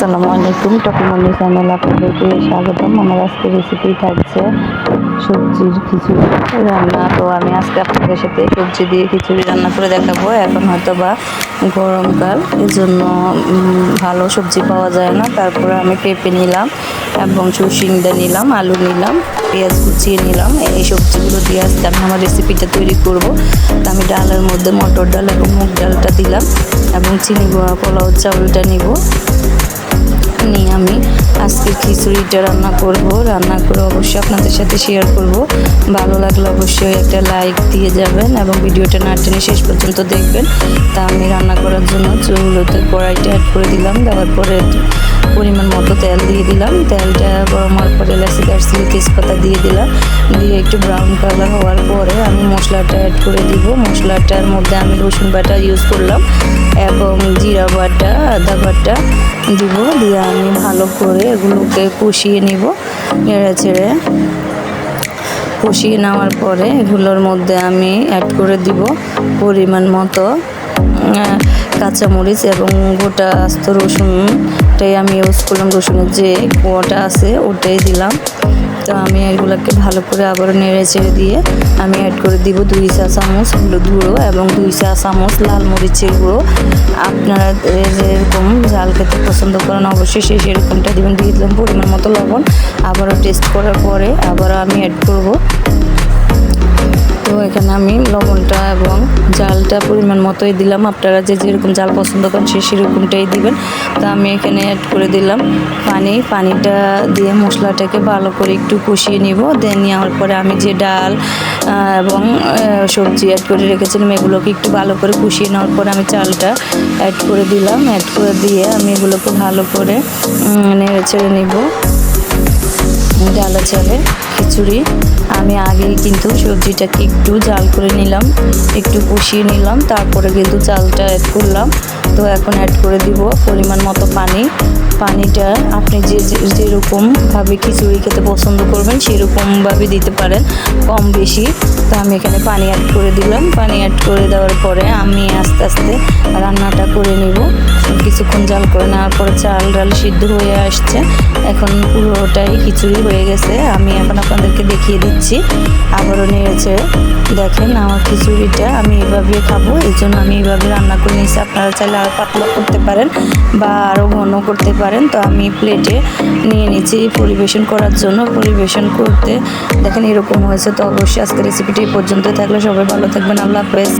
আসসালামু আলাইকুম টপিমনি চ্যানেল আপনাদেরকে স্বাগতম। আমার আজকে রেসিপি থাকছে সবজির খিচুড়ি রান্না। তো আমি আজকে আপনাদের সাথে সবজি দিয়ে খিচুড়ি রান্না করে দেখাবো। এখন হয়তো বা গরমকাল এই জন্য উম, ভালো সবজি পাওয়া যায় না। তারপরে আমি পেঁপে নিলাম এবং সুসিংদা নিলাম আলু নিলাম পেঁয়াজ কুচিয়ে নিলাম। এই সবজিগুলো দিয়ে আজকে আমি আমার রেসিপিটা তৈরি করব। তো আমি ডালের মধ্যে মটর ডাল এবং মুগ ডালটা দিলাম এবং চিনি গুঁড়া পোলাও চাউলটা নিব। নিয়ে আমি। আজকে খিচুড়িটা রান্না করব। রান্না করে অবশ্যই আপনাদের সাথে শেয়ার করব। ভালো লাগলে অবশ্যই একটা লাইক দিয়ে যাবেন এবং ভিডিওটা না টেনে শেষ পর্যন্ত দেখবেন। তা আমি রান্না করার জন্য চুলোতে কড়াইটা অ্যাড করে দিলাম। দেওয়ার পরে পরিমাণ মতো তেল দিয়ে দিলাম। তেলটা গরম হওয়ার পরে এলাচি দারচিনি তেজপাতা দিয়ে দিলাম। দিয়ে একটু ব্রাউন কালার হওয়ার পরে আমি মশলাটা অ্যাড করে দিব। মশলাটার মধ্যে আমি রসুন বাটা ইউজ করলাম এবং জিরা বাটা, আদা বাটা দিব। দিয়ে আমি ভালো করে এগুলোকে কষিয়ে নিব। নেড়ে ছেড়ে কষিয়ে নেওয়ার পরে এগুলোর মধ্যে আমি অ্যাড করে দিব পরিমাণ মতো। কাঁচামরিচ এবং গোটা আস্ত রসুনটাই আমি ইউজ করলাম। রসুনের যে কোয়াটা আছে, ওটাই দিলাম। তো আমি এগুলোকে ভালো করে আবারও নেড়ে চেড়ে দিয়ে আমি অ্যাড করে দিব দুই চা চামচ হলুদ গুঁড়ো এবং দুই চা চামচ লাল মরিচের গুঁড়ো। আপনারা যেরকম ঝাল খেতে পছন্দ করেন, অবশ্যই সেই সেরকমটা দিবেন। দিয়ে দিলাম পরিমাণ মতো লবণ। আবারও টেস্ট করার পরে আবারও আমি অ্যাড করব। তো এখানে আমি লবণটা এবং জালটা পরিমাণ মতোই দিলাম। আপনারা যে যেরকম জাল পছন্দ করেন সে সেরকমটাই দিবেন। তো আমি এখানে অ্যাড করে দিলাম পানি। পানিটা দিয়ে মশলাটাকে ভালো করে একটু কষিয়ে নিব। দেন নেওয়ার পরে আমি যে ডাল এবং সবজি অ্যাড করে রেখেছিলাম, এগুলোকে একটু ভালো করে কষিয়ে নেওয়ার পরে আমি চালটা অ্যাড করে দিলাম। অ্যাড করে দিয়ে আমি এগুলোকে ভালো করে নেড়ে ছেড়ে নিব। ডালা চালে খিচুড়ি। আমি আগেই কিন্তু সবজিটাকে একটু জাল করে নিলাম, একটু কষিয়ে নিলাম, তারপরে কিন্তু চালটা অ্যাড করলাম। তো এখন অ্যাড করে দিব পরিমাণ মতো পানি। পানিটা আপনি যে যে- যেরকমভাবে খিচুড়ি খেতে পছন্দ করবেন সেরকমভাবে দিতে পারেন, কম বেশি। তো আমি এখানে পানি অ্যাড করে দিলাম। পানি অ্যাড করে দেওয়ার পরে আমি আস্তে আস্তে রান্নাটা করে নিব। কিছুক্ষণ জাল করে নেওয়ার পরে চাল ডাল সিদ্ধ হয়ে আসছে। এখন পুরোটাই খিচুড়ি হয়ে গেছে, আমি এখন আপনাদেরকে দেখিয়ে দিচ্ছি। আবারও নেড়েছে দেখেন আমার খিচুড়িটা, আমি এভাবে খাব, এই জন্য আমি এইভাবে রান্না করে নিয়েছি। আপনারা চাইলে আরও পাতলা করতে পারেন বা আরও ঘন করতে পারেন। তো আমি প্লেটে নিয়ে নিচ্ছি পরিবেশন করার জন্য। পরিবেশন করতে দেখেন এরকম হয়েছে। তো অবশ্যই আজকে রেসিপিটি পর্যন্ত থাকলে। সবাই ভালো থাকবেন। আল্লাহ হাফেজ।